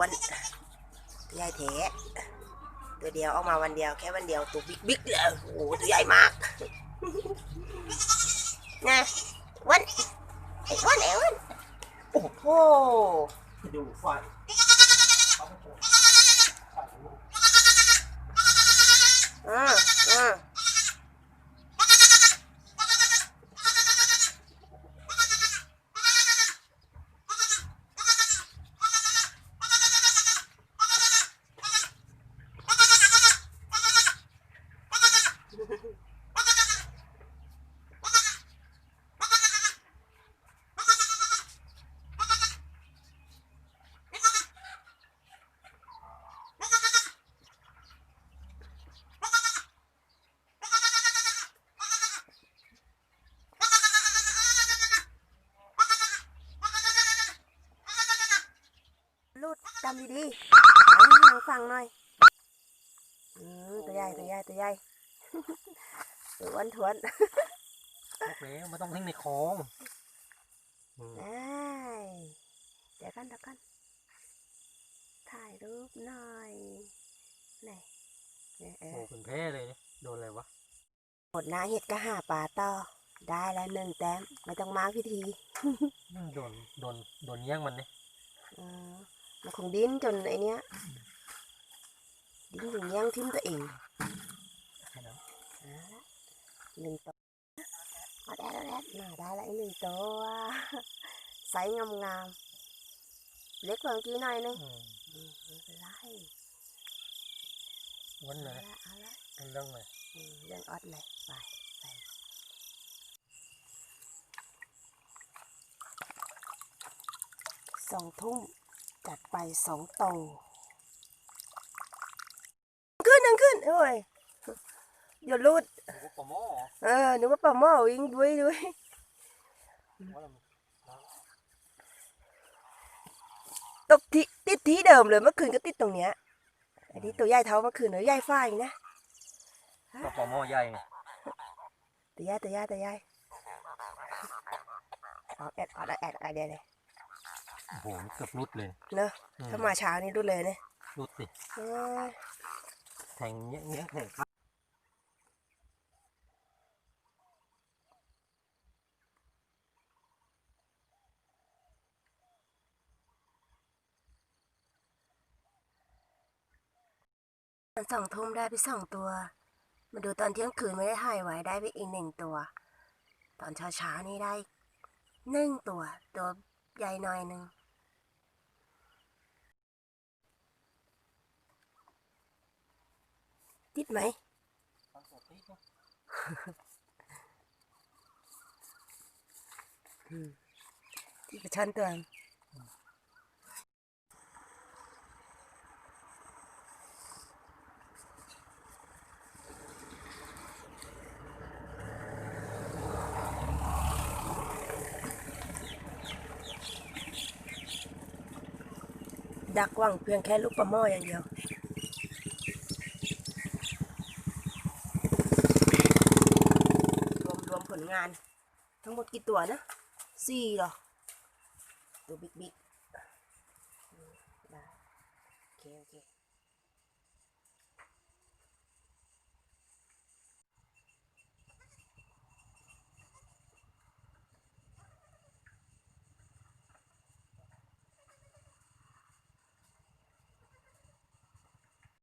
วนตัวใหญ่แท้ตัวเดียวออกมาวันเดียวแค่วันเดียวตัวบิ๊กบิ๊กเลยโอ้โหตัวใหญ่มากนะวันไอ้อ้วนไอ้วันโอ้โหดูไฟ ลูดจำดีๆฟังฟังฟังหน่อยอืมตัวใหญ่ตัวใหญ่ตัวใหญ่ตัวอ้วนทวนบอกแล้วไม่ต้องทิ้งในคลองอืมได้เดี๋ยวกันเดี๋ยวกันถ่ายรูปหน่อยนี่นี่เอโอ้อเป็นแพ้เลยเนี่ยโดนอะไรวะหมดหน้าเห็ดก็หาปลาต่อ ได้แล้วหนึ่งแต้มไม่ต้องมาพิธีอืมโดน โดน โดนแย่งมันเนี่ยเออ มันคงดิ้นจนไอเนี้ยดิ้นถึงแย่งทิ่มตัวเองแค่นั้นเอาละหนึ่งตัวเอาได้แล้วแล้วน่าได้แล้วไอ้หนึ่งตัวไซส์งามๆเล็กกว่าเมื่อกี้หน่อยนึงอืมอืมไม่เป็นไรวันเอาเลยละเอาละเป็นเรื่องเลยอืมเรื่องออดเลยไปไปสองทุ่ม จัดไปสองโตวขึ้นนังขึ้นโอ้ยอย่าลุดโอ้โหปลาหม้อเหรอเออนึกว่าปลาหม้อวิ่งด้วยด้วยว่ามันตกที่ติดที่เดิมเลยเมื่อคืนก็ติดตรงเนี้ยไอ้ที่ตัวใหญ่เท่าเมื่อคืนเนอะใหญ่ฝ้ายนะก็ปลาหม้อใหญ่ไงตัวใหญ่ตัวใหญ่ตัวใหญ่ออกแอดออดแอดแอดเดียวเลย โอ้โหเกือบรุดเลย เนอะอืถ้ามาเช้านี่ดูเลยเนี่ยรุดสิเอ้ยแทงเงี้ยเงี้ยแทงตอนสองทุ่มได้ไปสองตัว มาดูตอนเที่ยงคืนไม่ได้ถ่ายไว้ได้ไปอีกหนึ่งตัว ตอนเช้าเช้าๆนี่ได้หนึ่งตัว ตัวใหญ่หน่อยหนึ่ง ติดไหมที่กระชันตัวดักหวังเพียงแค่ลูกปลาหม้ออย่างเดียว รวมรวมผลงาน ทั้งหมดกี่ตัวนะสี่หรอ ตัวบิ๊กบิ๊กโอเคโอเค